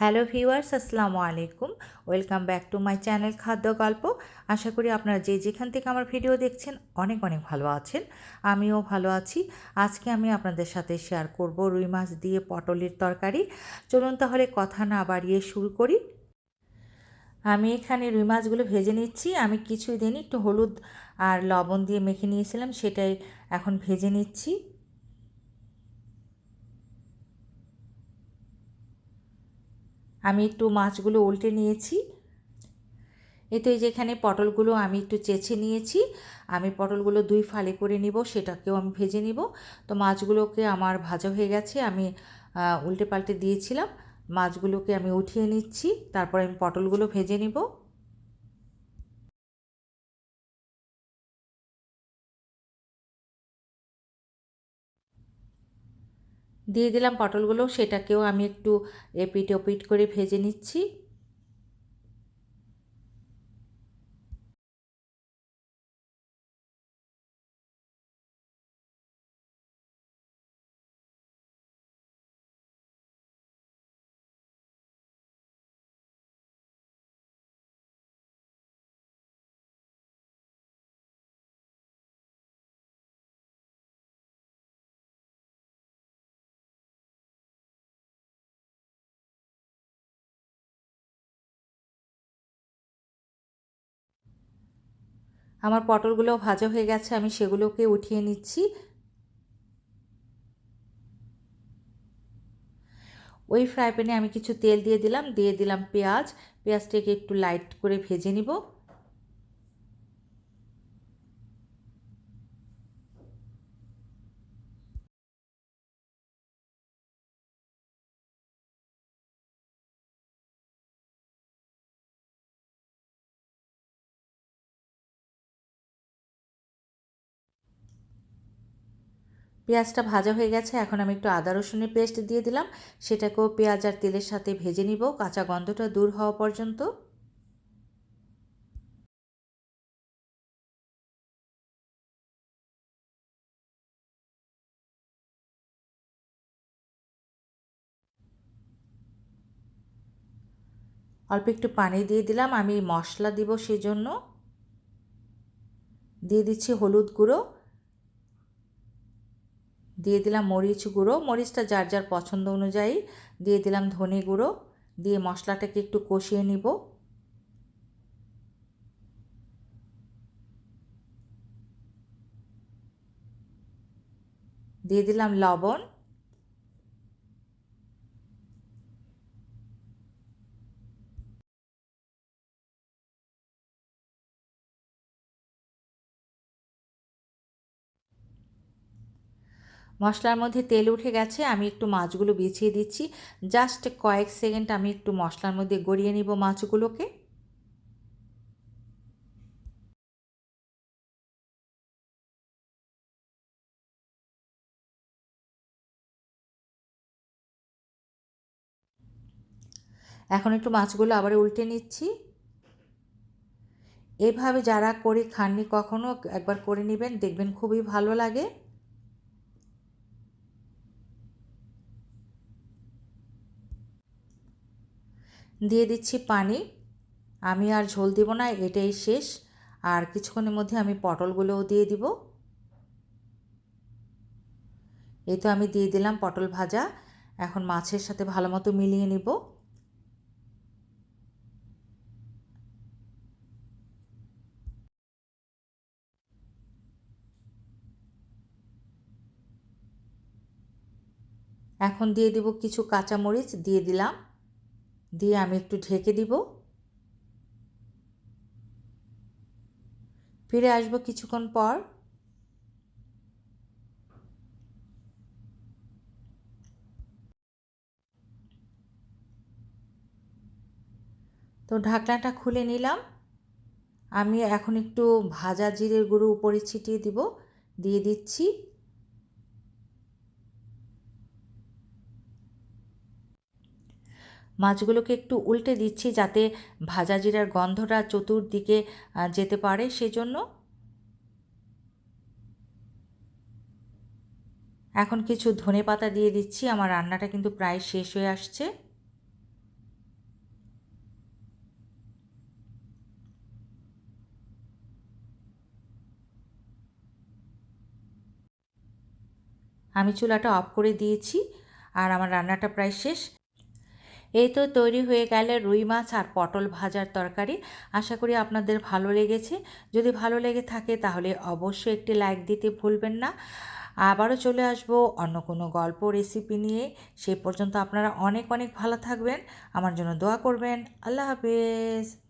Hello viewers, আসসালামু আলাইকুম। Welcome back to my channel খাদ্য গল্প। আশা করি আপনারা যে যেখান থেকে আমার ভিডিও দেখছেন অনেক অনেক ভালো আছেন। আমিও ভালো আছি। আজকে আমি আপনাদের সাথে শেয়ার করব রুই মাছ দিয়ে পটলের তরকারি। চলুন তাহলে কথা না বাড়িয়ে শুরু করি। আমি এখানে রুই মাছগুলো ভেজে নিচ্ছি। আমি কিছুই দিন একটু হলুদ আর লবণ দিয়ে মেখে নিয়েছিলাম, সেটাই এখন ভেজে নিচ্ছি। আমি একটু মাছগুলো উল্টে নিয়েছি। এতে যেখানে পটলগুলো আমি একটু চেঁচে নিয়েছি, আমি পটলগুলো দুই ফালি করে নিব, সেটাকেও আমি ভেজে নিব। তো মাছগুলোকে আমার ভাজা হয়ে গেছে, আমি উল্টে পাল্টে দিয়েছিলাম। মাছগুলোকে আমি উঠিয়ে নিচ্ছি, তারপর আমি পটলগুলো ভেজে নিব। দিয়ে দিলাম পটলগুলো সেটাকেও আমি একটু এপিট ওপিট করে ভেজে নিচ্ছি। আমার পটলগুলো ভাজা হয়ে গেছে, আমি সেগুলোকে উঠিয়ে নিচ্ছি। ওই ফ্রাই প্যানে আমি কিছু তেল দিয়ে দিলাম দিয়ে দিলাম পেঁয়াজ। পেঁয়াজটাকে একটু লাইট করে ভেজে নিব। পেঁয়াজটা ভাজা হয়ে গেছে, এখন আমি একটু আদা রসুনের পেস্ট দিয়ে দিলাম। সেটাকেও পেঁয়াজ আর তেলের সাথে ভেজে নিব, কাঁচা গন্ধটা দূর হওয়া পর্যন্ত। অল্প একটু পানি দিয়ে দিলাম, আমি মশলা দিব সেজন্য। দিয়ে দিচ্ছি হলুদ গুঁড়ো। দিয়ে দিলাম মরিচ গুঁড়ো। মরিচটা যার যার পছন্দ অনুযায়ী দিয়ে দিলাম ধনে গুঁড়ো। দিয়ে মশলাটাকে একটু কষিয়ে নিব। দিয়ে দিলাম লবণ। মশলার মধ্যে তেল উঠে গেছে, আমি একটু মাছগুলো বিছিয়ে দিচ্ছি। জাস্ট কয়েক সেকেন্ড আমি একটু মশলার মধ্যে গড়িয়ে নিব মাছগুলোকে। এখন একটু মাছগুলো আবার উল্টে নিচ্ছি। এভাবে যারা করে খাননি কখনো, একবার করে নেবেন, দেখবেন খুবই ভালো লাগে। দিয়ে দিচ্ছি পানি। আমি আর ঝোল দিব না, এটাই শেষ। আর কিছুক্ষণের মধ্যে আমি পটলগুলোও দিয়ে দিব। এই তো আমি দিয়ে দিলাম পটল ভাজা। এখন মাছের সাথে ভালো মতো মিলিয়ে নিব। এখন দিয়ে দিব কিছু কাঁচামরিচ, দিয়ে দিলাম। দিয়ে আমি একটু ঢেকে দিব। ফিরে আসব কিছুক্ষণ পর। তো ঢাকনাটা খুলে নিলাম। আমি এখন একটু ভাজা জিরের গুঁড়ো উপরে ছিটিয়ে দিব। দিয়ে দিচ্ছি। মাছগুলোকে একটু উল্টে দিচ্ছি যাতে ভাজা জিরার গন্ধটা চতুর্দিকে যেতে পারে, সেজন্য এখন কিছু ধনে পাতা দিয়ে দিচ্ছি। আমার রান্নাটা কিন্তু প্রায় শেষ হয়ে আসছে। আমি চুলাটা অফ করে দিয়েছি আর আমার রান্নাটা প্রায় শেষ। এই তো তৈরি হয়ে গেলে রুই মাছ আর পটল ভাজার তরকারি। আশা করি আপনাদের ভালো লেগেছে। যদি ভালো লেগে থাকে তাহলে অবশ্যই একটি লাইক দিতে ভুলবেন না। আবারও চলে আসব অন্য কোনো গল্প রেসিপি নিয়ে। সেই পর্যন্ত আপনারা অনেক অনেক ভালো থাকবেন। আমার জন্য দোয়া করবেন। আল্লাহ হাফেজ।